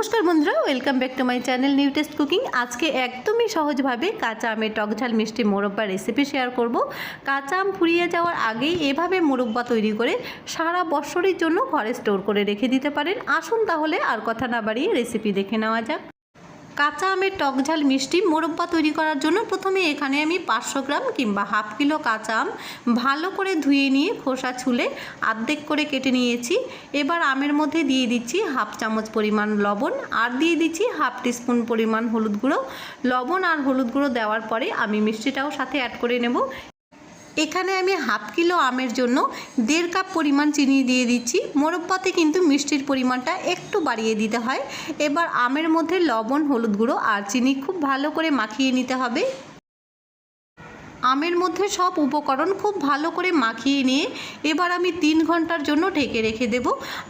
নমস্কার বন্ধুরা welcome back to my channel new taste cooking আজকে একদমই সহজভাবে কাঁচা আমের টকঝাল মিষ্টি মোরব্বা রেসিপি শেয়ার করব। কাঁচা আম ফুরিয়ে যাওয়ার আগেই এভাবে মোরব্বা তৈরি করে সারা বছরের জন্য ঘরে স্টোর করে রেখে দিতে পারেন। আসুন তাহলে আর কথা না বাড়িয়ে রেসিপি দেখে নেওয়া যাক। কাঁচা আমের টকঝাল মিষ্টি মোরব্বা তৈরি করার জন্য প্রথমে এখানে আমি পাঁচশো গ্রাম কিংবা হাফ কিলো কাঁচা আম ভালো করে ধুয়ে নিয়ে খোসা ছুলে আর্ধেক করে কেটে নিয়েছি। এবার আমের মধ্যে দিয়ে দিচ্ছি হাফ চামচ পরিমাণ লবণ আর দিয়ে দিচ্ছি হাফ টিস্পুন পরিমাণ হলুদ গুঁড়ো। লবণ আর হলুদ গুঁড়ো দেওয়ার পরে আমি মিষ্টিটাও সাথে অ্যাড করে নেব। এখানে আমি হাফ কিলো আমের জন্য দেড় কাপ পরিমাণ চিনি দিয়ে দিচ্ছি। মোরব্বাতে কিন্তু মিষ্টির পরিমাণটা একটু বাড়িয়ে দিতে হয়। এবার আমের মধ্যে লবণ, হলুদ গুঁড়ো আর চিনি খুব ভালো করে মাখিয়ে নিতে হবে। আমের মধ্যে সব উপকরণ খুব ভালো করে মাখিয়ে নিয়ে এবার আমি তিন ঘণ্টার জন্য ঢেকে রেখে দেব।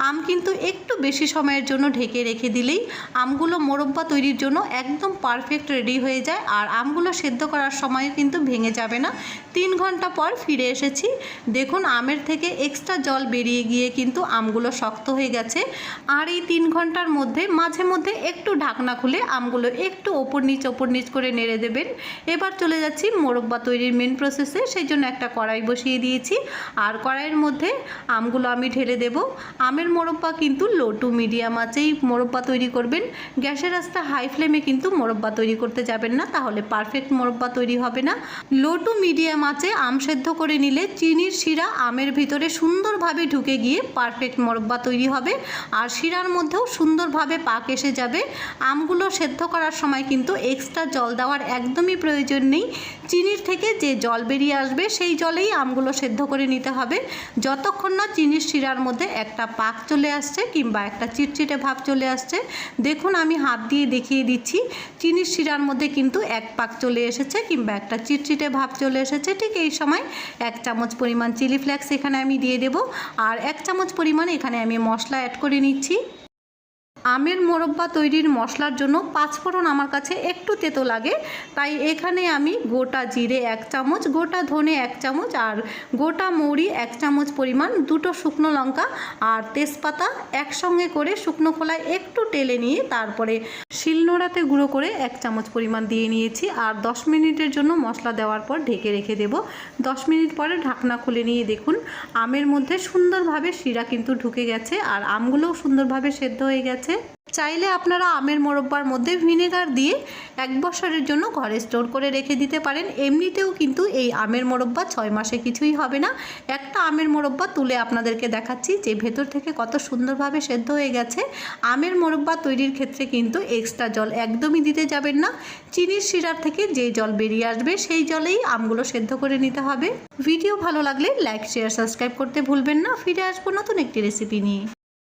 আম কিন্তু একটু বেশি সময়ের জন্য ঢেকে রেখে দিলেই আমগুলো মোরব্বা তৈরির জন্য একদম পারফেক্ট রেডি হয়ে যায়। আর আমগুলো সেদ্ধ করার সময় কিন্তু ভেঙে যাবে না। তিন ঘণ্টা পর ফিরে এসেছি। দেখুন, আমের থেকে এক্সট্রা জল বেরিয়ে গিয়ে কিন্তু আমগুলো শক্ত হয়ে গেছে। আর এই তিন ঘণ্টার মধ্যে, মাঝে মধ্যে একটু ঢাকনা খুলে আমগুলো একটু ওপর নিচ ওপর নিচ করে নেড়ে দেবেন। এবার চলে যাচ্ছি মোরব্বা তৈরির মেন প্রসেসে সেই জন্য একটা কড়াই বসিয়ে দিয়েছি। আর কড়াইয়ের মধ্যে আমগুলো আমি ঢেলে দেব। আমের মোরব্বা কিন্তু লো টু মিডিয়াম আঁচেই মোরব্বা তৈরি করবেন। গ্যাসের আস্তে হাই ফ্লেমে কিন্তু মোরব্বা তৈরি করতে যাবেন না, তাহলে পারফেক্ট মোরব্বা তৈরি হবে না। লো টু মিডিয়াম আঁচে আম সেদ্ধ করে নিলে চিনির শিরা আমের ভিতরে সুন্দরভাবে ঢুকে গিয়ে পারফেক্ট মোরব্বা তৈরি হবে। আর শিরার মধ্যেও সুন্দরভাবে পাক এসে যাবে। আমগুলো সেদ্ধ করার সময় কিন্তু এক্সট্রা জল দেওয়ার একদমই প্রয়োজন নেই। চিনির থেকে যে জল বেরিয়ে আসবে, সেই জলেই আমগুলো সেদ্ধ করে নিতে হবে। যতক্ষণ না চিনির শিরার মধ্যে একটা পাক চলে আসছে কিংবা একটা চিটচিটে ভাব চলে আসছে। দেখুন, আমি হাত দিয়ে দেখিয়ে দিচ্ছি, চিনির শিরার মধ্যে কিন্তু এক পাক চলে এসেছে কিংবা একটা চিটচিটে ভাব চলে এসেছে। ঠিক এই সময় এক চামচ পরিমাণ চিলি ফ্লেক্স এখানে আমি দিয়ে দেব আর এক চামচ পরিমাণ এখানে আমি মশলা অ্যাড করে নিচ্ছি। আমের মোরব্বা তৈরির মশলার জন্য পাঁচফোড়ন আমার কাছে একটু তেতো লাগে। তাই এখানে আমি গোটা জিরে এক চামচ, গোটা ধনে এক চামচ আর গোটা মৌরি এক চামচ পরিমাণ দুটো শুকনো লঙ্কা আর তেজপাতা একসঙ্গে করে শুকনো খোলায় একটু টেলে নিয়ে তারপরে শিলনোড়াতে গুঁড়ো করে এক চামচ পরিমাণ দিয়ে নিয়েছি আর দশ মিনিটের জন্য মশলা দেওয়ার পর ঢেকে রেখে দেব। দশ মিনিট পরে ঢাকনা খুলে নিয়ে দেখুন, আমের মধ্যে সুন্দরভাবে শিরা কিন্তু ঢুকে গেছে আর আমগুলোও সুন্দরভাবে সেদ্ধ হয়ে গেছে চাইলে আপনারা আমের মোরব্বার মধ্যে ভিনেগার দিয়ে এক বছরের জন্য ঘরে স্টোর করে রেখে দিতে পারেন। এমনিতেও কিন্তু এই আমের মোরব্বা ছয় মাসে কিছুই হবে না। একটা আমের মোরব্বা তুলে আপনাদেরকে দেখাচ্ছি যে ভেতর থেকে কত সুন্দরভাবে সেদ্ধ হয়ে গেছে। আমের মোরব্বা তৈরির ক্ষেত্রে কিন্তু এক্সট্রা জল একদমই দিতে যাবেন না। চিনির শিরার থেকে যে জল বেরিয়ে আসবে সেই জলেই আমগুলো সেদ্ধ করে নিতে হবে। ভিডিও ভালো লাগলে লাইক, শেয়ার, সাবস্ক্রাইব করতে ভুলবেন না। ফিরে আসব নতুন একটি রেসিপি নিয়ে।